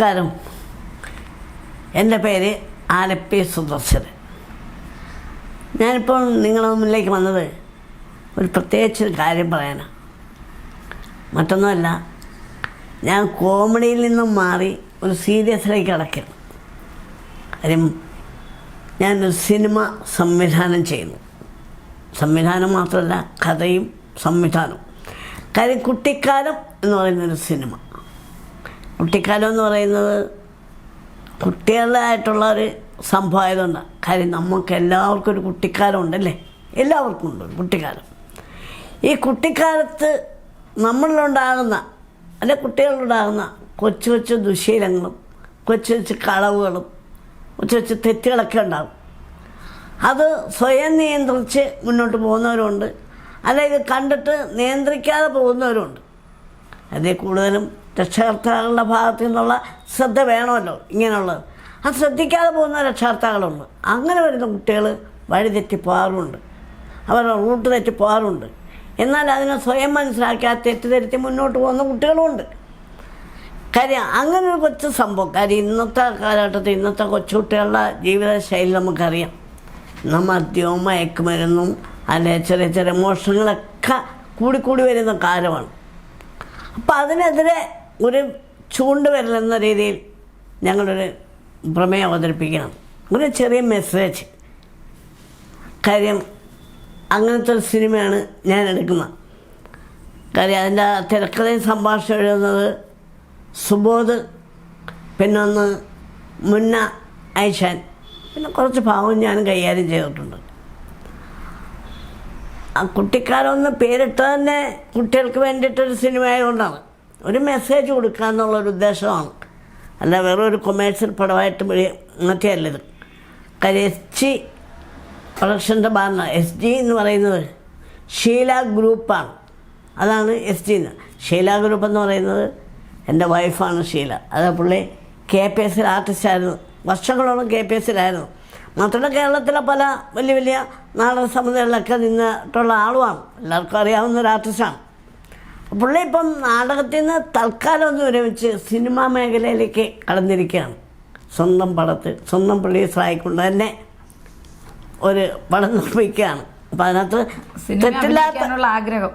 നമസ്കാരം. എന്റെ പേര് ആലപ്പി സുദർശനൻ ഞാനിപ്പോൾ നിങ്ങളുടെ മുന്നിലേക്ക് വന്നത് ഒരു പ്രത്യേകിച്ച് കാര്യം പറയാനാണ്. മറ്റൊന്നുമല്ല ഞാൻ കോമഡിയിൽ നിന്നും മാറി ഒരു സീരിയസിലേക്ക് കടക്കണം കാര്യം ഞാനൊരു സിനിമ സംവിധാനം ചെയ്യുന്നു. സംവിധാനം മാത്രമല്ല കഥയും സംവിധാനവും. കാര്യം കുട്ടിക്കാലം എന്ന് പറയുന്നൊരു സിനിമ. കുട്ടിക്കാലം എന്ന് പറയുന്നത് കുട്ടികളുടേതായിട്ടുള്ള ഒരു സംഭവമായതുകൊണ്ടാണ് കാര്യം നമുക്ക് എല്ലാവർക്കും ഒരു കുട്ടിക്കാലം ഉണ്ടല്ലേ? എല്ലാവർക്കും ഉണ്ട് കുട്ടിക്കാലം. ഈ കുട്ടിക്കാലത്ത് നമ്മളിലുണ്ടാകുന്ന അല്ലെ കുട്ടികളിലുണ്ടാകുന്ന കൊച്ചു കൊച്ചു ദുശീലങ്ങളും കൊച്ചു കൊച്ചു കളവുകളും കൊച്ചു കൊച്ചു തെറ്റുകളൊക്കെ ഉണ്ടാകും. അത് സ്വയം നിയന്ത്രിച്ച് മുന്നോട്ട് പോകുന്നവരുണ്ട്. അല്ലെങ്കിൽ കണ്ടിട്ട് നിയന്ത്രിക്കാതെ പോകുന്നവരുണ്ട്. അതിൽ കൂടുതലും രക്ഷകർത്താക്കളുടെ ഭാഗത്തു നിന്നുള്ള ശ്രദ്ധ വേണമല്ലോ ഇങ്ങനെയുള്ളത്. അത് ശ്രദ്ധിക്കാതെ പോകുന്ന രക്ഷകർത്താക്കളുണ്ട്. അങ്ങനെ വരുന്ന കുട്ടികൾ വഴിതെറ്റി പോകാറുണ്ട് അവരുടെ റൂട്ട് തെറ്റി പോകാറുണ്ട് എന്നാൽ അതിനെ സ്വയം മനസ്സിലാക്കി ആ തെറ്റിദ്ധരുത്തി മുന്നോട്ട് പോകുന്ന കുട്ടികളുമുണ്ട്. കാര്യം അങ്ങനെ ഒരു കൊച്ചു സംഭവം. കാര്യം ഇന്നത്തെ കാലഘട്ടത്തിൽ ഇന്നത്തെ കൊച്ചുകുട്ടികളുടെ ജീവിതശൈലി നമുക്കറിയാം. ഇന്ന് മദ്യവും മയക്കുമരുന്നും അല്ലെ ചെറിയ ചെറിയ മോഷണങ്ങളൊക്കെ കൂടിക്കൂടി വരുന്ന കാലമാണ്. അപ്പം അതിനെതിരെ ഒരു ചൂണ്ടുവരലെന്ന രീതിയിൽ ഞങ്ങളൊരു പ്രമേയം അവതരിപ്പിക്കണം. ഒരു ചെറിയ മെസ്സേജ് കാര്യം അങ്ങനത്തെ ഒരു സിനിമയാണ് ഞാൻ എടുക്കുന്നത്. കാര്യം അതിന്റെ തിരക്കഥയും സംഭാഷണം എഴുതുന്നത് സുബോധ് പിന്നെ ഒന്ന് മുന്ന ഐഷാൻ പിന്നെ കുറച്ച് ഭാവം ഞാൻ കൈകാര്യം ചെയ്തിട്ടുണ്ട്. ആ കുട്ടിക്കാലം ഒന്ന് പേരിട്ട് തന്നെ കുട്ടികൾക്ക് വേണ്ടിയിട്ടൊരു സിനിമ ആയതുകൊണ്ടാണ് ഒരു മെസ്സേജ് കൊടുക്കുക എന്നുള്ളൊരു ഉദ്ദേശമാണ് അല്ല വേറെ ഒരു കൊമേഴ്സ്യൽ പടമായിട്ട് മറ്റേയല്ല ഇത്. കാര്യം എസ് ജി പ്രൊഡക്ഷന്റെ ഭാഗം എസ് ജി എന്ന് പറയുന്നത് ഷീല ഗ്രൂപ്പാണ്. അതാണ് എസ് ജി എന്ന് ഷീല ഗ്രൂപ്പ് എന്ന് പറയുന്നത് എന്റെ വൈഫാണ് ഷീല. അത് പുള്ളി കെ പി എസ് ആർട്ടിസ്റ്റായിരുന്നു വർഷങ്ങളോളം കെ പി എസ്സിലായിരുന്നു മാത്രമല്ല കേരളത്തിലെ പല വലിയ വലിയ നാടക സമിതികളിലൊക്കെ നിന്നിട്ടുള്ള ആളുമാണ്. എല്ലാവർക്കും അറിയാവുന്ന ഒരു ആർട്ടിസ്റ്റാണ് പുള്ളി ഇപ്പം നാടകത്തിൽ നിന്ന് തൽക്കാലം ഒന്ന് വിരമിച്ച് സിനിമാ മേഖലയിലേക്ക് കടന്നിരിക്കുകയാണ്. സ്വന്തം പടത്ത് സ്വന്തം പ്രൊഡ്യൂസറായിക്കൊണ്ട് തന്നെ ഒരു പടം നിർമ്മിക്കുകയാണ്. അപ്പം അതിനകത്ത് തെറ്റില്ലാത്ത ആഗ്രഹം.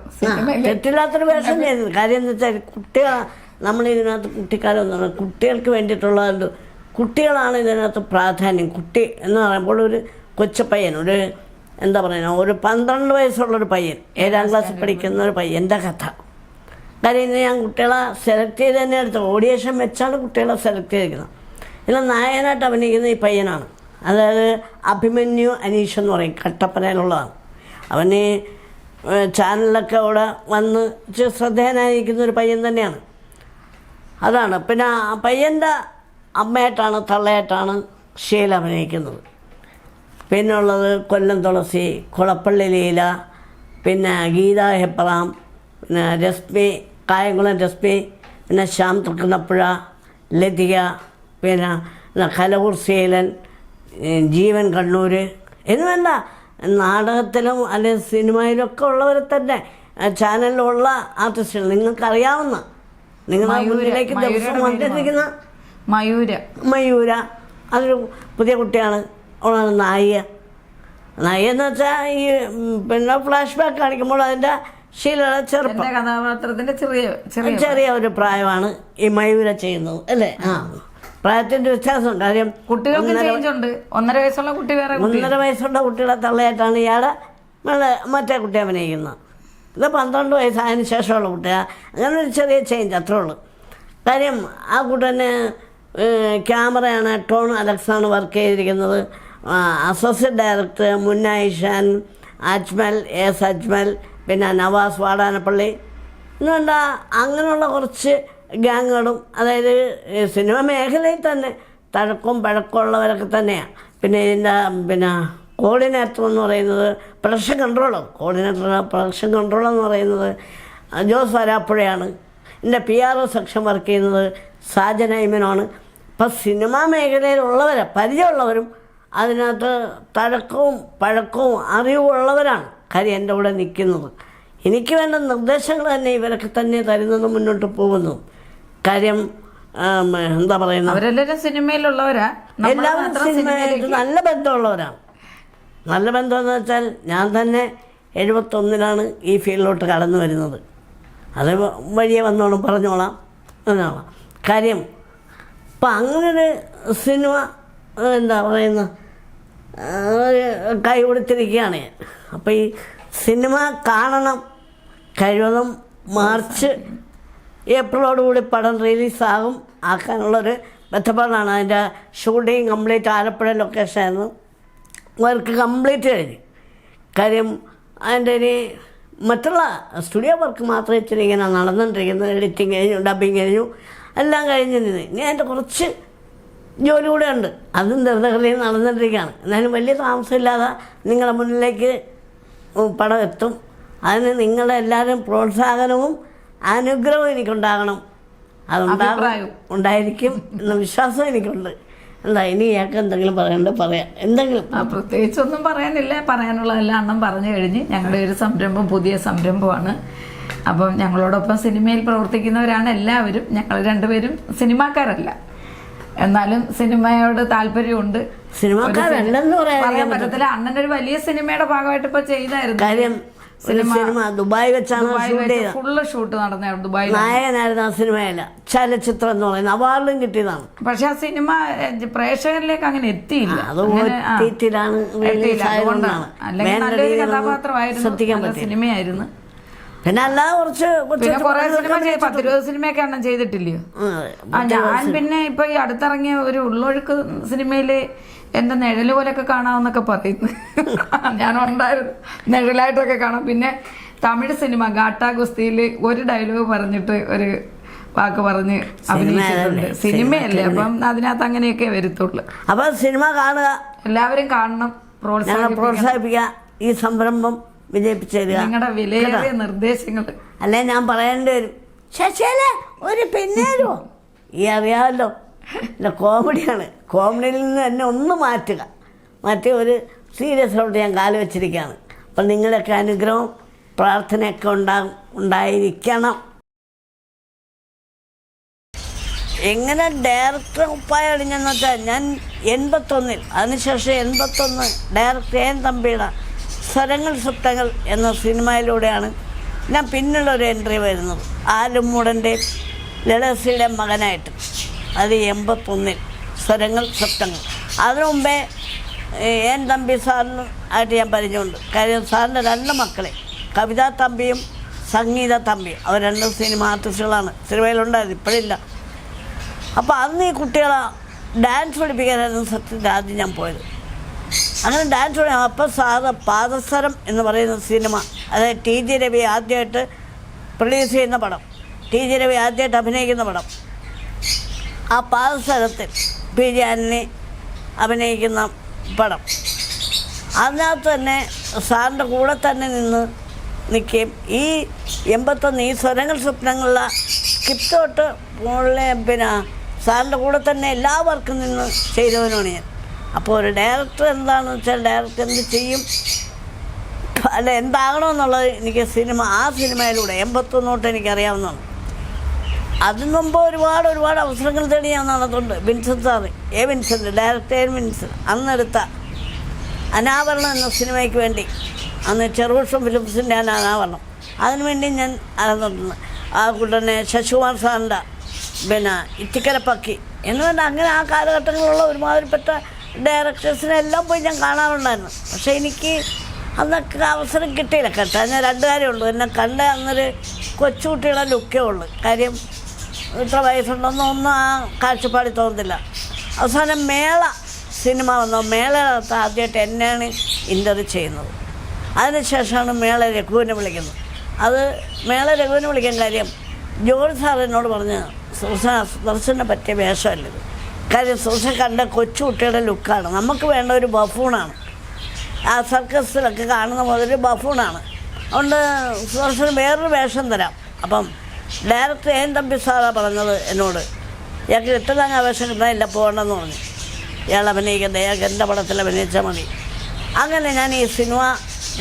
തെറ്റില്ലാത്തൊരു വേഷം ചെയ്യുന്നത് കാര്യം എന്ന് വെച്ചാൽ കുട്ടികൾ നമ്മൾ ഇതിനകത്ത് കുട്ടിക്കാലം എന്ന് കുട്ടികൾക്ക് വേണ്ടിയിട്ടുള്ള കുട്ടികളാണ് ഇതിനകത്ത് പ്രാധാന്യം. കുട്ടി എന്ന് പറയുമ്പോൾ ഒരു കൊച്ചപ്പയ്യൻ ഒരു എന്താ പറയുക ഒരു പന്ത്രണ്ട് വയസ്സുള്ളൊരു പയ്യൻ ഏഴാം ക്ലാസ്സിൽ പഠിക്കുന്ന ഒരു പയ്യന്റെ കഥ. കാര്യം ഇന്ന് ഞാൻ കുട്ടികളെ സെലക്ട് ചെയ്ത് തന്നെ എടുത്തത് ഓഡിയേഷൻ വെച്ചാണ് കുട്ടികളെ സെലക്ട് ചെയ്തിരിക്കുന്നത്. ഇതിൽ നായകനായിട്ട് അഭിനയിക്കുന്ന ഈ പയ്യനാണ്. അതായത് അഭിമന്യു അനീഷ് എന്ന് പറയും കട്ടപ്പനയിലുള്ളതാണ്. അവന് ചാനലിലൊക്കെ അവിടെ വന്ന് ശ്രദ്ധേയനായിരിക്കുന്ന ഒരു പയ്യൻ തന്നെയാണ്. അതാണ്. പിന്നെ പയ്യന്റെ അമ്മയായിട്ടാണ് തള്ളയായിട്ടാണ് ഷീല അഭിനയിക്കുന്നത്. പിന്നെ ഉള്ളത് കൊല്ലം തുളസി കുളപ്പള്ളി ലീല പിന്നെ ഗീത ഹെബ്രാം പിന്നെ രശ്മി കായംകുളം രശ്മി പിന്നെ ശ്യാം തൃക്കുന്നപ്പുഴ ലതിക പിന്നെ കലവൂർ ശീലൻ ഏ, ജീവൻ കണ്ണൂർ എന്നുമല്ല നാടകത്തിലും അല്ലെങ്കിൽ സിനിമയിലൊക്കെ ഉള്ളവരെ തന്നെ ചാനലിലുള്ള ആർട്ടിസ്റ്റുകൾ. നിങ്ങൾക്കറിയാവുന്ന നിങ്ങളുടെ മുന്നിലേക്ക് ദിവസം വന്നിരിക്കുന്ന മയൂര. മയൂര. അതൊരു പുതിയ കുട്ടിയാണ് നായിക നായിക. എന്ന് വെച്ചാൽ ഈ പിന്നെ ഫ്ലാഷ് ബാക്ക് കാണിക്കുമ്പോൾ അതിന്റെ ശീലയുടെ ചെറുപ്പം. എന്റെ കഥാപാത്രത്തിന്റെ ചെറിയ ചെറിയ ചെറിയ ഒരു പ്രായമാണ് ഈ മയൂര ചെയ്യുന്നത് അല്ലേ? ആ. വ്യത്യാസം വ്യത്യാസമുണ്ട്. കാര്യം കുട്ടികൾക്ക് ഉണ്ട്. ഒന്നര വയസ്സുള്ള കുട്ടി വേറെ ഒന്നര വയസ്സുള്ള കുട്ടികളെ തള്ളയായിട്ടാണ് ഇയാളെ മറ്റേ കുട്ടി അഭിനയിക്കുന്നത്. ഇത് പന്ത്രണ്ട് വയസ്സായതിനു ശേഷമുള്ള കുട്ടിയാണ് അങ്ങനെ ഒരു ചെറിയ ചേഞ്ച് അത്രേ ഉള്ളൂ. കാര്യം ആ കുട്ടന് ക്യാമറയാണ് ടോൺ അലക്സാണ് വർക്ക് ചെയ്തിരിക്കുന്നത്. Associate director Munna Ishan Ajmal S Ajmal പിന്നെ നവാസ് വാടാനപ്പള്ളി. എന്നുവേണ്ട അങ്ങനെയുള്ള കുറച്ച് ഗ്യാങ്ങുകളും അതായത് സിനിമ മേഖലയിൽ തന്നെ തഴക്കും പഴക്കമുള്ളവരൊക്കെ തന്നെയാണ് പിന്നെ ഇതിന്റെ പിന്നെ കോർഡിനേറ്റർ എന്ന് പറയുന്നത് production controller coordinator production controller എന്ന് പറയുന്നത് ജോസ് വരാപ്പുഴയാണ്. എന്റെ P R O section work ചെയ്യുന്നത് സാജൻ ഐമനാണ് ഇപ്പം സിനിമാ മേഖലയിലുള്ളവരെ പരിചയമുള്ളവരും അതിനകത്ത് തഴക്കവും പഴക്കവും അറിവുള്ളവരാണ് കാര്യം എന്റെ കൂടെ നിൽക്കുന്നത്. എനിക്ക് വേണ്ട നിർദ്ദേശങ്ങൾ തന്നെ ഇവരൊക്കെ തന്നെ തരുന്നത് മുന്നോട്ട് പോകുന്നു. കാര്യം എന്താ പറയുന്നത്? അവരെല്ലാവരും സിനിമയിലുള്ളവരാ. എല്ലാവരും സിനിമയായിട്ട് നല്ല ബന്ധമുള്ളവരാണ് നല്ല ബന്ധമെന്ന് വെച്ചാൽ ഞാൻ തന്നെ എഴുപത്തൊന്നിലാണ് ഈ ഫീൽഡിലോട്ട് കടന്നു വരുന്നത്. അത് വഴിയെ വന്നോളും പറഞ്ഞോളാം എന്നോളാം. കാര്യം ഇപ്പം അങ്ങനൊരു സിനിമ എന്താ പറയുന്നത്? കൈ കൊടുത്തിരിക്കുകയാണ്. ഞാൻ അപ്പം ഈ സിനിമ കാണണം. കഴിവതും മാർച്ച് ഏപ്രിലോടുകൂടി പടം റിലീസാകും. ആക്കാനുള്ളൊരു ബന്ധപ്പാടാണ് അതിന്റെ ഷൂട്ടിങ് കംപ്ലീറ്റ് ആലപ്പുഴ ലൊക്കേഷനായിരുന്നു വർക്ക് കംപ്ലീറ്റ് കഴിഞ്ഞു. കാര്യം അതിന്റെ ഇനി മറ്റുള്ള സ്റ്റുഡിയോ വർക്ക് മാത്രമേ ഇച്ചിരി ഇങ്ങനെ നടന്നുകൊണ്ടിരിക്കുന്നത് എഡിറ്റിങ് കഴിഞ്ഞു ഡബിങ് കഴിഞ്ഞു. എല്ലാം കഴിഞ്ഞിരുന്നു ഇനി അതിന്റെ കുറച്ച് ജോലി കൂടെ ഉണ്ട് അതും ദൃഢകൃതിയും നടന്നുകൊണ്ടിരിക്കുകയാണ് എന്നാലും വലിയ താമസമില്ലാതെ നിങ്ങളുടെ മുന്നിലേക്ക് പടം എത്തും. അതിന് നിങ്ങളുടെ എല്ലാവരും പ്രോത്സാഹനവും അനുഗ്രഹവും എനിക്കുണ്ടാകണം. അതുണ്ടാകും. ഉണ്ടായിരിക്കും എന്ന വിശ്വാസം എനിക്കുണ്ട്. എന്താ ഇനി ഇയാൾക്ക് എന്തെങ്കിലും പറയണ്ട പറയാം. എന്തെങ്കിലും? ആ പ്രത്യേകിച്ചൊന്നും പറയാനില്ല. പറയാനുള്ളതെല്ലാം അണ്ണം പറഞ്ഞു കഴിഞ്ഞ് ഞങ്ങളുടെ ഒരു സംരംഭം പുതിയ സംരംഭമാണ്. അപ്പം ഞങ്ങളോടൊപ്പം സിനിമയിൽ പ്രവർത്തിക്കുന്നവരാണ് എല്ലാവരും. ഞങ്ങൾ രണ്ടുപേരും സിനിമാക്കാരല്ല. എന്നാലും സിനിമയോട് താല്പര്യമുണ്ട്. സിനിമാക്കാരല്ലെന്ന് പറയാൻ പറ്റത്തില്ല. ഒരു വലിയ സിനിമയുടെ ഭാഗമായിട്ട് ഇപ്പൊ ചെയ്തായിരുന്നു. കാര്യം സിനിമ ദുബായ് വെച്ചാണ് ഫുള്ള് ഷൂട്ട് നടന്ന ദുബായ് നായകനായിരുന്നു ആ സിനിമയല്ല ചലച്ചിത്രം എന്ന് പറയുന്നത് അവാർഡും കിട്ടിയതാണ്. പക്ഷെ ആ സിനിമ പ്രേക്ഷകരിലേക്ക് അങ്ങനെ എത്തിയില്ല. അത് എത്തിയില്ല. അതുകൊണ്ടാണ്. അല്ലെങ്കിൽ നല്ലൊരു കഥാപാത്രമായിരുന്നു. സിനിമയായിരുന്നു. പിന്നെ അല്ലാതെ കുറച്ച് പിന്നെ കുറെ സിനിമ പടങ്ങളൊക്കെ ചെയ്ത് പത്തിരുപത് സിനിമയൊക്കെ എണ്ണം ചെയ്തിട്ടില്ലയോ? ആ, ഞാൻ പിന്നെ ഇപ്പൊ ഈ അടുത്തിറങ്ങിയ ഒരു ഉള്ളൊഴുക്ക് സിനിമയിൽ എന്റെ നിഴൽ പോലെയൊക്കെ കാണാമെന്നൊക്കെ പറയുന്നു. ഞാൻ ഉണ്ടായിരുന്നു നിഴലായിട്ടൊക്കെ കാണാം. പിന്നെ തമിഴ് സിനിമ ഗാട്ടാ ഗുസ്തിയിൽ ഒരു ഡയലോഗ് പറഞ്ഞിട്ട് ഒരു വാക്ക് പറഞ്ഞ് അഭിനയിച്ചിട്ടുണ്ട്? സിനിമയല്ലേ? അപ്പം അതിനകത്ത് അങ്ങനെയൊക്കെ വരത്തുള്ളൂ. അപ്പൊ സിനിമ കാണുക. എല്ലാവരും കാണണം പ്രോത്സാഹിപ്പിക്കുക. ഈ സംരംഭം വിജയിപ്പിച്ചു തരിക നിങ്ങളുടെ വിലയേറിയ നിർദ്ദേശങ്ങൾ അല്ലെ ഞാൻ പറയേണ്ടി വരും. ശശിയല്ലേ ഒരു പിന്നേരോ ഈ അറിയാമല്ലോ. എന്റെ കോമഡിയാണ്. കോമഡിയിൽ നിന്ന് എന്നെ ഒന്ന് മാറ്റുക. മാറ്റി ഒരു സീരിയസിലോട്ട് ഞാൻ കാൽ വെച്ചിരിക്കുകയാണ്. അപ്പം നിങ്ങളൊക്കെ അനുഗ്രഹം പ്രാർത്ഥനയൊക്കെ ഉണ്ടാകും ഉണ്ടായിരിക്കണം. എങ്ങനെ ഡയറക്ടർ ഉപ്പായ അടിഞ്ഞെന്ന് വെച്ചാൽ ഞാൻ എൺപത്തൊന്നിൽ അതിനുശേഷം എൺപത്തൊന്ന് ഡയറക്ടർ എൻ തമ്പിയുടെ സ്വരങ്ങൾ സുപ്തങ്ങൾ എന്ന സിനിമയിലൂടെയാണ് ഞാൻ പിന്നുള്ള ഒരു എൻട്രി വരുന്നത്. ആലുമൂടന്റെ ലളിതസിയുടെ മകനായിട്ട്. അത് എൺപത്തൊന്നിൽ സ്വരങ്ങൾ സുപ്തങ്ങൾ അതിനു മുമ്പേ എൻ തമ്പി സാറിന് ആയിട്ട് ഞാൻ പരിചയമുണ്ട്. കാര്യം സാറിന്റെ രണ്ട് മക്കളെ കവിതാ തമ്പിയും സംഗീത തമ്പിയും. അവർ രണ്ട് സിനിമ ആർട്ടിസ്റ്റുകളാണ്. സിനിമയിലുണ്ടായിരുന്നു ഇപ്പോഴില്ല. അപ്പോൾ അന്ന് ഈ കുട്ടികളെ ഡാൻസ് പഠിപ്പിക്കാനായിരുന്നു സത്യത്തിൽ ആദ്യം ഞാൻ പോയത്. അങ്ങനെ ഡാൻസ് തുടങ്ങി അപ്പം സാറ് പാദസരം എന്ന് പറയുന്ന സിനിമ അതായത് ടി ജി രവി ആദ്യമായിട്ട് പ്രൊഡ്യൂസ് ചെയ്യുന്ന പടം. ടി ജി രവി ആദ്യമായിട്ട് അഭിനയിക്കുന്ന പടം. ആ പാദസരത്തിൽ പി ജി ആന്റണി അഭിനയിക്കുന്ന പടം. അതിനകത്ത് തന്നെ സാറിന്റെ കൂടെ തന്നെ നിന്ന് നിൽക്കുകയും ഈ എൺപത്തൊന്ന് ഈ സ്വരങ്ങൾ സ്വപ്നങ്ങളിലെ സ്കിപ്പ് തൊട്ട് മുകളിലെ പിന്നെ സാറിന്റെ കൂടെ തന്നെ എല്ലാ വർക്കും നിന്ന് ചെയ്തവനാണ് ഞാൻ. അപ്പോൾ ഒരു ഡയറക്ടർ എന്താണെന്ന് വെച്ചാൽ ഡയറക്ടർ എന്ത് ചെയ്യും? അല്ല എന്താകണമെന്നുള്ളത് എനിക്ക് സിനിമ ആ സിനിമയിലൂടെ എൺപത്തൊന്ന് തൊട്ട് എനിക്കറിയാവുന്നതാണ്. അതിന് മുമ്പ് ഒരുപാട് ഒരുപാട് അവസരങ്ങൾ തേടി ഞാൻ നടന്നിട്ടുണ്ട്. Vincent sir A Vincent director A Vincent അന്നെടുത്ത അനാവരണം എന്ന സിനിമയ്ക്ക് വേണ്ടി. അന്ന് ചെറുവർഷം ഫിലിംസിന്റെ അനാവരണം. അതിനുവേണ്ടി ഞാൻ നടന്നിട്ടുണ്ട്. ആ കൂട്ടനെ ശശികുമാർ സാറിന്റെ പിന്നെ ഇത്തിക്കര പക്കി എന്ന് പറഞ്ഞാൽ അങ്ങനെ ആ കാലഘട്ടങ്ങളിലുള്ള ഒരുമാതിരിപ്പെട്ട ഡയറക്ടേഴ്സിനെ എല്ലാം പോയി ഞാൻ കാണാറുണ്ടായിരുന്നു. പക്ഷേ എനിക്ക് അന്നൊക്കെ അവസരം കിട്ടിയില്ല കേട്ടോ. ഞാൻ രണ്ടു രണ്ട് കാര്യമുള്ളൂ എന്നെ കണ്ട അന്നൊരു കൊച്ചുകുട്ടികളെ ലുക്കേ ഉള്ളൂ. കാര്യം ഇത്ര വയസ്സുണ്ടെന്നോ ഒന്നും ആ കാഴ്ചപ്പാടി തോന്നുന്നില്ല അവസാനം മേള സിനിമ വന്നു. മേളകത്ത് ആദ്യമായിട്ട് എന്നെയാണ് ഇന്റർവ്യൂ ചെയ്യുന്നത്. അതിനുശേഷമാണ് മേള രഘുവിനെ വിളിക്കുന്നത്. അത് മേള രഘുവിനെ വിളിക്കാൻ കാര്യം ജോർജ് സാർ എന്നോട് പറഞ്ഞ് ദർശനെ പറ്റിയ വേഷമല്ലത് കാര്യം സുഷ കണ്ട കൊച്ചു കുട്ടിയുടെ ലുക്കാണ്. നമുക്ക് വേണ്ട ഒരു ബഫൂണാണ്. ആ സർക്കസിലൊക്കെ കാണുന്ന പോലെ ഒരു ബഫൂണാണ്. അതുകൊണ്ട് സുദർശന് വേറൊരു വേഷം തരാം. അപ്പം ഡയറക്ടർ ഏൻ തമ്പി സാറാ പറഞ്ഞത് എന്നോട്. ഇയാൾക്ക് ഇട്ടതാങ്ങ വേഷം കിട്ടാനില്ല പോകണമെന്ന് പറഞ്ഞു. ഇയാൾ അഭിനയിക്കട്ടെ ഇയാൾക്ക് എന്റെ പടത്തിൽ അഭിനയിച്ചാൽ മതി. അങ്ങനെ ഞാൻ ഈ സിനിമ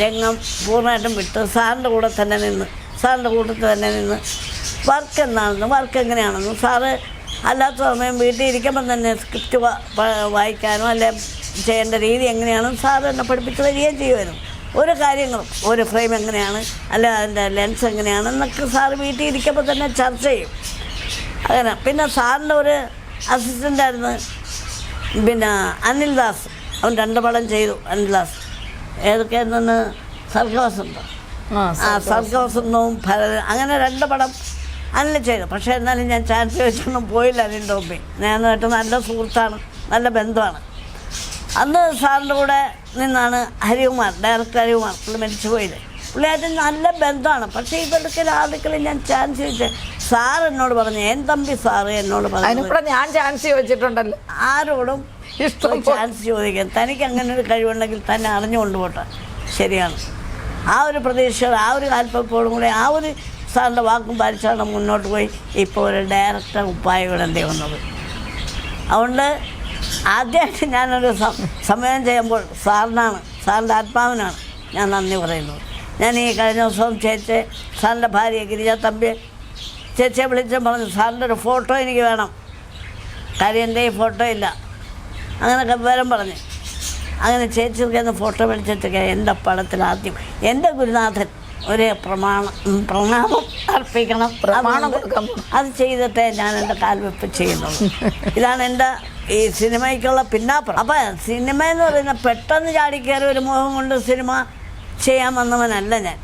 രംഗം പൂർണമായിട്ടും വിട്ട്. സാറിന്റെ കൂടെ തന്നെ നിന്ന് സാറിന്റെ കൂട്ടത്തിൽ തന്നെ നിന്ന് വർക്ക് എന്താണെന്നും വർക്ക് എങ്ങനെയാണെന്നും സാറ് അല്ലാത്ത സമയം വീട്ടിൽ ഇരിക്കുമ്പം തന്നെ സ്ക്രിപ്റ്റ് വായിക്കാനോ അല്ലെ ചെയ്യേണ്ട രീതി എങ്ങനെയാണോ സാധാരണ പഠിപ്പിച്ച് വരികയും ചെയ്യുമായിരുന്നു. ഓരോ കാര്യങ്ങളും ഒരു ഫ്രെയിം എങ്ങനെയാണ് അല്ല അതിന്റെ ലെൻസ് എങ്ങനെയാണ് എന്നൊക്കെ സാറ് വീട്ടിൽ ഇരിക്കുമ്പോൾ തന്നെ ചർച്ച ചെയ്യും. അങ്ങനെ പിന്നെ സാറിന്റെ ഒരു അസിസ്റ്റന്റായിരുന്നു പിന്നെ അനിൽദാസ് അവൻ രണ്ട് പടം ചെയ്തു അനിൽദാസ് ഏതൊക്കെയായിരുന്നു സർഗവസുണ്ടോ? ആ സർഗവസന്തവും ഭരത അങ്ങനെ രണ്ട് പടം അനിൽ ചെയ്തു. പക്ഷേ എന്നാലും ഞാൻ ചാൻസ് വെച്ചൊന്നും പോയില്ല അതിന്റെ ഒപ്പി ഞാനായിട്ട് നല്ല സുഹൃത്താണ് നല്ല ബന്ധമാണ് അന്ന് സാറിന്റെ കൂടെ നിന്നാണ് ഹരികുമാർ ഡയറക്ടർ ഹരികുമാർ പുള്ളി മരിച്ചു പോയത്. പുള്ളിയായിട്ട് നല്ല ബന്ധമാണ് പക്ഷേ ഇവർക്ക് ആർക്കെങ്കിലും ഞാൻ ചാൻസ് ചോദിച്ചത് സാർ എന്നോട് പറഞ്ഞു എൻ തമ്പി സാറ്? എന്നോട് പറഞ്ഞു. ഞാൻ ചാൻസ് ചോദിച്ചിട്ടുണ്ടല്ലോ. ആരോടും ഇഷ്ടം ചാൻസ് ചോദിക്കാൻ. തനിക്ക് അങ്ങനെ ഒരു കഴിവുണ്ടെങ്കിൽ തന്നെ അറിഞ്ഞുകൊണ്ട് പോട്ടെ. ശരിയാണ്. ആ ഒരു പ്രതീക്ഷ ആ ഒരു കാൽപ്പപ്പോഴും കൂടെ ആ ഒരു സാറിന്റെ വാക്കും പാലിച്ചാണ് മുന്നോട്ട് പോയി. ഇപ്പോൾ ഒരു ഡയറക്ടർ ഉപ്പായ വിടേണ്ടി വന്നത് അതുകൊണ്ട് ആദ്യമായിട്ട് ഞാനൊരു സമയം ചെയ്യുമ്പോൾ സാറിനാണ് സാറിന്റെ ആത്മാവിനാണ് ഞാൻ നന്ദി പറയുന്നത്. ഞാൻ ഈ കഴിഞ്ഞ ദിവസം ചേച്ചി സാറിന്റെ ഭാര്യ ഗിരിജ തമ്പി ചേച്ചിയെ വിളിച്ച് പറഞ്ഞു സാറിന്റെ ഒരു ഫോട്ടോ എനിക്ക് വേണം. കാര്യം എന്റെ ഈ ഫോട്ടോ ഇല്ല. അങ്ങനെയൊക്കെ വിവരം പറഞ്ഞു. അങ്ങനെ ചേച്ചിക്ക് ഫോട്ടോ വിളിച്ചിട്ടൊക്കെ എന്റെ പടത്തിൽ ആദ്യം എന്റെ ഗുരുനാഥൻ ഒരു പ്രമാണം പ്രണാമം അർപ്പിക്കണം. പ്രമാണം കൊടുക്കണം അത് ചെയ്തിട്ടേ ഞാൻ എന്റെ കാൽവെപ്പ് ചെയ്യുന്നുള്ളൂ. ഇതാണ് എന്റെ ഈ സിനിമയ്ക്കുള്ള പിന്നാപ്പുറം. അപ്പം സിനിമ എന്ന് പറയുന്ന പെട്ടെന്ന് ചാടിക്കയറി ഒരു മുഖം കൊണ്ട് സിനിമ ചെയ്യാൻ വന്നവനല്ല ഞാൻ.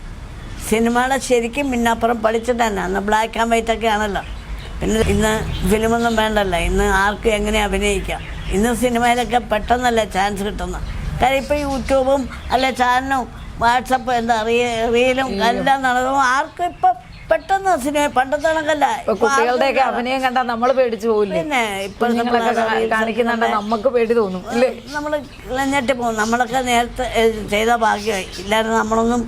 സിനിമയുടെ ശരിക്കും പിന്നാപ്പുറം പഠിച്ചിട്ട് തന്നെ. അന്ന് ബ്ലാക്ക് ആൻഡ് വൈറ്റ് ഒക്കെ ആണല്ലോ. പിന്നെ ഇന്ന് ഫിലിമൊന്നും വേണ്ടല്ലോ. ഇന്ന് ആർക്ക് എങ്ങനെ അഭിനയിക്കാം? ഇന്ന് സിനിമയിലൊക്കെ പെട്ടെന്നല്ലേ ചാൻസ് കിട്ടുന്നത്. കാര്യം ഇപ്പോൾ യൂട്യൂബും അല്ലെ ചാനലും വാട്സപ്പ് എന്താ റീ റീലും എല്ലാം നടന്നു. ആർക്കും ഇപ്പം പെട്ടെന്ന് സിനിമ പണ്ടത്തെ കണക്കല്ല. കുട്ടികളുടെയൊക്കെ അഭിനയം കണ്ടാൽ നമ്മൾ പേടിച്ചു പോകില്ലേ പിന്നെ ഇപ്പോഴത്തെ കാണിക്കുന്നുണ്ട് നമുക്ക് പേടി തോന്നും നമ്മൾ ഞെട്ടി പോകും. നമ്മളൊക്കെ നേരത്തെ ചെയ്ത ഭാഗ്യമായി. ഇല്ലാതെ നമ്മളൊന്നും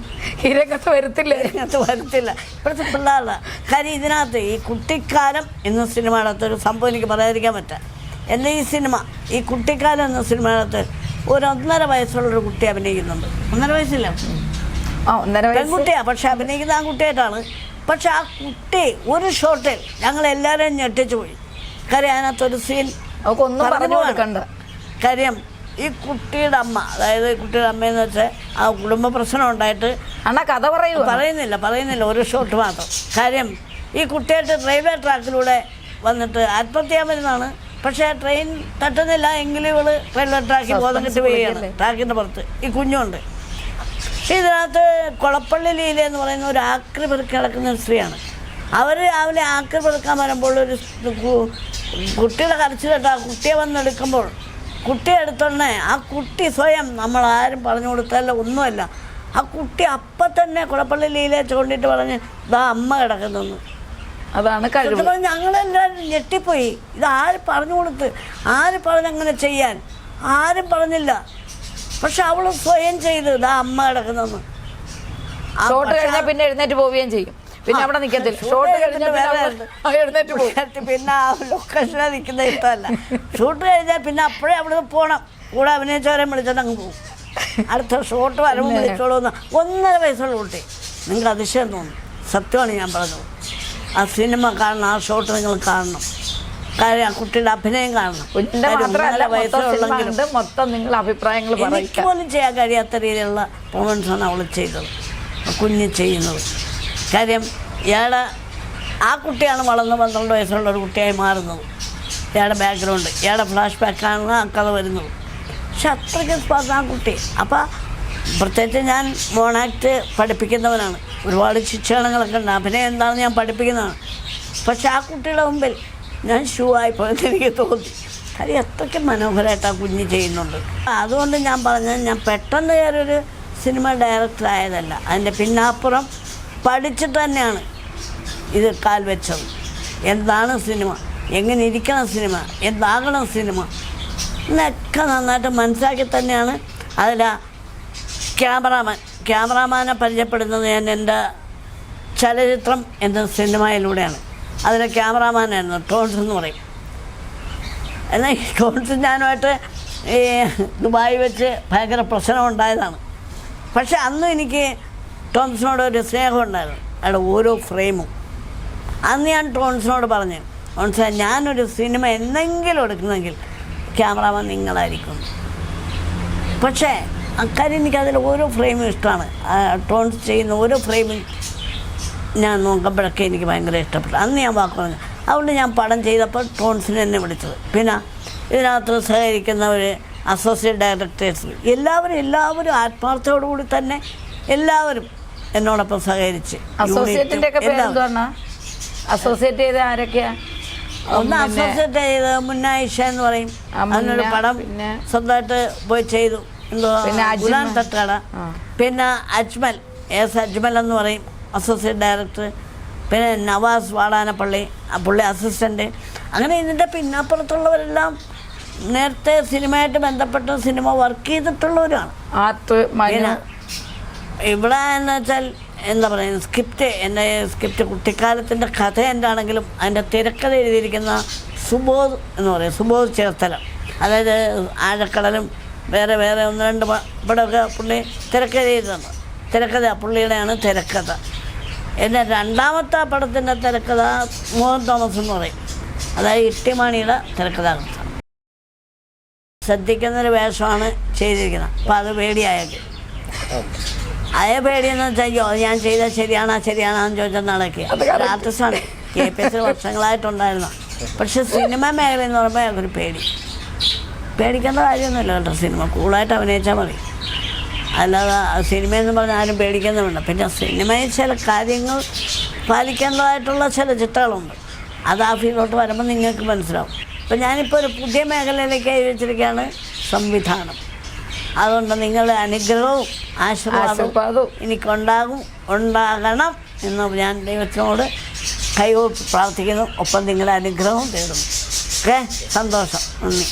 ഇരക്കത്ത് വരത്തില്ല. ഇരക്കത്ത് വരത്തില്ല. ഇപ്പോഴത്തെ പിള്ളേരുടെ കാര്യം ഇതിനകത്ത് ഈ കുട്ടിക്കാലം എന്ന സിനിമയുടെ ഒരു സംഭവം എനിക്ക് പറയാതിരിക്കാൻ പറ്റുക എന്റെ ഈ സിനിമ ഈ കുട്ടിക്കാലം എന്ന സിനിമയുടെ ഒരു ഒന്നര വയസ്സുള്ളൊരു കുട്ടി അഭിനയിക്കുന്നുണ്ട്. ഒന്നര വയസ്സില്ല. ആ ഒന്നര വയസ്സ്. പെൺകുട്ടിയാണ് പക്ഷെ അഭിനയിക്കുന്ന ആൺകുട്ടിയായിട്ടാണ് പക്ഷെ ആ കുട്ടി ഒരു ഷോട്ടിൽ ഞങ്ങൾ എല്ലാവരെയും ഞെട്ടിച്ചു പോയി. കാര്യം അതിനകത്തൊരു സീൻ അവക്കൊന്നും പറഞ്ഞു കൊടുക്കണ്ട. കാര്യം ഈ കുട്ടിയുടെ അമ്മ അതായത് കുട്ടിയുടെ അമ്മയെന്ന് വെച്ചാൽ ആ കുടുംബ പ്രശ്നം ഉണ്ടായിട്ട് അണ്ണാ കഥ പറയൂ പറയുന്നില്ല പറയുന്നില്ല ഒരു ഷോട്ട് മാത്രം. കാര്യം ഈ കുട്ടിയായിട്ട് റെയിൽവേ ട്രാക്കിലൂടെ വന്നിട്ട് ആത്മഹത്യാമരുന്നാണ് പക്ഷേ ട്രെയിൻ തട്ടുന്നില്ല എങ്കിലും ഇവൾ റെയിൽവേ ട്രാക്കിൽ ബോധം കിട്ടി വീഴുകയാണ് ട്രാക്കിന്റെ പുറത്ത്. ഈ കുഞ്ഞുണ്ട്. ഇതിനകത്ത് കുളപ്പള്ളി ലീല എന്ന് പറയുന്ന ഒരു ആക്രി പെറുക്കി കിടക്കുന്ന ഒരു സ്ത്രീയാണ്. അവർ രാവിലെ ആക്രി പെറുക്കാൻ വരുമ്പോൾ ഒരു കുട്ടിയുടെ കരച്ചിൽ കേട്ടോ ആ കുട്ടിയെ വന്നെടുക്കുമ്പോൾ കുട്ടിയെ എടുത്തോണ്ടേ ആ കുട്ടി സ്വയം നമ്മൾ ആരും പറഞ്ഞു കൊടുത്തല്ല ഒന്നുമല്ല. ആ കുട്ടി അപ്പം തന്നെ കുളപ്പള്ളി ലീലയെ ചൂണ്ടിയിട്ട് പറഞ്ഞ് ഇതാ അമ്മ കിടക്കുന്നു അതാണ് കഴിവ്. ഞങ്ങളെല്ലാവരും ഞെട്ടിപ്പോയി. ഇത് ആര് പറഞ്ഞു കൊടുത്ത്? ആര് പറഞ്ഞങ്ങനെ ചെയ്യാൻ? ആരും പറഞ്ഞില്ല. പക്ഷെ അവൾ സ്വയം ചെയ്ത് ഇതാ അമ്മ കിടക്കുന്നെന്ന്. ഷോട്ട് കഴിഞ്ഞാൽ പിന്നെ എഴുന്നേറ്റ് പോവുകയും ചെയ്യും. പിന്നെ അവിടെ നിൽക്കത്തില്ല ഷൂട്ട് എഴുന്നേറ്റ് പോകും പിന്നെ ആ ലൊക്കേഷനിൽ നിൽക്കുന്ന ഇഷ്ടമല്ല. ഷൂട്ട് കഴിഞ്ഞാൽ പിന്നെ അപ്പോഴേ അവിടെ പോകണം കൂടെ അഭിനയിച്ചവരെ വിളിച്ചിട്ട് അങ്ങ് പോകും അടുത്ത ഷോട്ട് വരുമ്പോൾ വിളിച്ചോളൂ ഒന്നര വയസ്സുള്ള കുട്ടി. നിങ്ങൾ അതിശയം തോന്നും. സത്യമാണ് ഞാൻ പറഞ്ഞത്. ആ സിനിമ കാണണം ആ ഷോട്ട് നിങ്ങൾ കാണണം. കാര്യം ആ കുട്ടിയുടെ അഭിനയം കാണണം. കുഞ്ഞിന്റെ മാത്രമല്ല ഒന്നര മൊത്തം സിനിമ വയസ്സുള്ളെങ്കിലും കണ്ട് മൊത്തം നിങ്ങൾ അഭിപ്രായങ്ങൾ എനിക്ക് പറയിക്കാം. പോലും ചെയ്യാൻ കഴിയാത്ത രീതിയിലുള്ള പെർഫോമൻസാണ് അവൾ ചെയ്തത്. ആ കുഞ്ഞ് ചെയ്യുന്നത്. കാര്യം ഇയാളെ ആ കുട്ടിയാണ് വളർന്ന് പന്ത്രണ്ട് വയസ്സുള്ള ഒരു കുട്ടിയായി മാറുന്നത്. ഇയാളുടെ ബാക്ക്ഗ്രൗണ്ട് ഇയാളുടെ ഫ്ലാഷ് ബാക്കാണ് ആ കഥ വരുന്നത്. പക്ഷെ അത്രയ്ക്ക് സ്പാർട്ട് ആ കുട്ടി. അപ്പം പ്രത്യേകിച്ച് ഞാൻ മോണാക്ട് പഠിപ്പിക്കുന്നവനാണ്. ഒരുപാട് ശിക്ഷണങ്ങളൊക്കെ ഉണ്ട്. അഭിനയം എന്താണെന്ന് ഞാൻ പഠിപ്പിക്കുന്നതാണ് പക്ഷെ ആ കുട്ടിയുടെ മുമ്പിൽ ഞാൻ ഷൂ ആയിപ്പോയെന്ന് എനിക്ക് തോന്നി. കാര്യം അത്രയ്ക്ക് മനോഹരമായിട്ട് ആ കുഞ്ഞ് ചെയ്യുന്നുണ്ട്. അതുകൊണ്ട് ഞാൻ പറഞ്ഞത് ഞാൻ പെട്ടെന്ന് കയറിയൊരു സിനിമ ഡയറക്ടർ ആയതല്ല. അതിന്റെ പിന്നാപ്പുറം പഠിച്ചിട്ട് തന്നെയാണ് ഇത് കാൽ വെച്ചത്. എന്താണ് സിനിമ? എങ്ങനെ ഇരിക്കണം സിനിമ? എന്താകണം സിനിമ? എന്നൊക്കെ നന്നായിട്ട് മനസ്സിലാക്കി തന്നെയാണ് അതിൽ ക്യാമറാമാൻ ക്യാമറാമാനെ പരിചയപ്പെടുന്നത് ഞാൻ എന്റെ ചലച്ചിത്രം എന്ന സിനിമയിലൂടെയാണ്. അതിലെ ക്യാമറാമാനായിരുന്നു ടോൺസ് എന്ന് പറയും. എന്നാൽ ടോൺസ് ഞാനുമായിട്ട് ഈ ദുബായി വെച്ച് ഭയങ്കര പ്രശ്നം ഉണ്ടായതാണ് പക്ഷെ അന്നും എനിക്ക് ടോംസിനോട് ഒരു സ്നേഹം ഉണ്ടായിരുന്നു അയാളുടെ ഓരോ ഫ്രെയിമും. അന്ന് ഞാൻ ടോൺസിനോട് പറഞ്ഞു ടോൺസ് ഞാനൊരു സിനിമ എന്തെങ്കിലും എടുക്കുന്നെങ്കിൽ ക്യാമറാമാൻ നിങ്ങളായിരിക്കും. പക്ഷേ അക്കാര്യം എനിക്ക് അതിൽ ഓരോ ഫ്രെയിമും ഇഷ്ടമാണ്. ടോൺസ് ചെയ്യുന്ന ഓരോ ഫ്രെയിമും ഞാൻ നോക്കുമ്പോഴൊക്കെ എനിക്ക് ഭയങ്കര ഇഷ്ടപ്പെട്ടു. അന്ന് ഞാൻ വാക്ക് പറഞ്ഞു. അതുകൊണ്ട് ഞാൻ പടം ചെയ്തപ്പോൾ ടോൺസിന് എന്നെ വിളിച്ചത്. പിന്നെ ഇതിനകത്ത് സഹകരിക്കുന്നവർ അസോസിയേറ്റ് ഡയറക്ടേഴ്സ് എല്ലാവരും എല്ലാവരും ആത്മാർത്ഥയോടുകൂടി തന്നെ എല്ലാവരും എന്നോടൊപ്പം സഹകരിച്ച്. അസോസിയേറ്റ് ചെയ്ത ആരൊക്കെയാ? ഒന്ന് അസോസിയേറ്റ് ചെയ്ത് മുന്നായിഷ എന്ന് പറയും. അതിനൊരു പടം? സ്വന്തമായിട്ട് പോയി ചെയ്തു. പിന്നെ അജ്മൽ. തട്ടാട പിന്നെ അജ്മൽ എസ് അജ്മൽ എന്ന് പറയും അസോസിയേറ്റ് ഡയറക്ടർ പിന്നെ നവാസ് വാടാനപ്പള്ളി ആ പുള്ളി അസിസ്റ്റന്റ് അങ്ങനെ ഇതിന്റെ പിന്നപ്പുറത്തുള്ളവരെല്ലാം നേരത്തെ സിനിമയായിട്ട് ബന്ധപ്പെട്ട സിനിമ വർക്ക് ചെയ്തിട്ടുള്ളവരാണ്. ഇവിടെ എന്ന് വെച്ചാൽ എന്താ പറയുക സ്ക്രിപ്റ്റ് എന്റെ സ്ക്രിപ്റ്റ് കുട്ടിക്കാലത്തിന്റെ കഥ എന്താണെങ്കിലും അതിന്റെ തിരക്കഥ എഴുതിയിരിക്കുന്ന സുബോധ് എന്ന് പറയും സുബോധ് ചേർത്തല. അതായത് ആഴക്കടലും വേറെ വേറെ ഒന്ന് രണ്ട് പടമൊക്കെ പുള്ളി തിരക്കഥ എഴുതുന്നു. തിരക്കഥ പുള്ളിയുടെയാണ് തിരക്കഥ. എന്റെ രണ്ടാമത്തെ പടത്തിന്റെ തിരക്കഥ മോഹൻ തോമസ് എന്ന് പറയും. അതായത് ഇട്ടിമാണിയുടെ തിരക്കഥാകൃത്താണ് ശ്രദ്ധിക്കുന്നൊരു വേഷമാണ് ചെയ്തിരിക്കുന്നത്. അപ്പോൾ അത് പേടിയായത്. അതേ പേടിയെന്ന് വെച്ചാൽ അയ്യോ ഞാൻ ചെയ്താൽ ശരിയാണോ ശരിയാണോ എന്ന് ചോദിച്ചാൽ നടക്കുക ആർട്ടിസ്റ്റാണ് കെ പി എസ് വർഷങ്ങളായിട്ടുണ്ടായിരുന്നു. പക്ഷെ സിനിമ മേഖല എന്ന് പറയുമ്പോൾ ഒരു പേടി. പേടിക്കേണ്ട കാര്യമൊന്നുമില്ല കേട്ടോ. സിനിമ കൂളായിട്ട് അഭിനയിച്ചാൽ മതി. അല്ലാതെ സിനിമയെന്ന് പറഞ്ഞാൽ ആരും പേടിക്കുന്നുമില്ല പിന്നെ സിനിമയിൽ ചില കാര്യങ്ങൾ പാലിക്കേണ്ടതായിട്ടുള്ള ചില ചിട്ടകളുണ്ട്. അത് ആ ഫീൽഡിലോട്ട് വരുമ്പോൾ നിങ്ങൾക്ക് മനസ്സിലാവും. ഇപ്പം ഞാനിപ്പോൾ ഒരു പുതിയ മേഖലയിലേക്ക് എഴുതിച്ചിരിക്കുകയാണ് വെച്ചിരിക്കുകയാണ് സംവിധാനം. അതുകൊണ്ട് നിങ്ങളുടെ അനുഗ്രഹവും ആശീർവാദവും. എനിക്കുണ്ടാകും ഉണ്ടാകണം എന്ന് ഞാൻ ദൈവത്തിനോട് കൈകൊപ്പ് പ്രാർത്ഥിക്കുന്നു. ഒപ്പം നിങ്ങളുടെ അനുഗ്രഹവും തേടുന്നു. ഓക്കെ? സന്തോഷം. നന്ദി.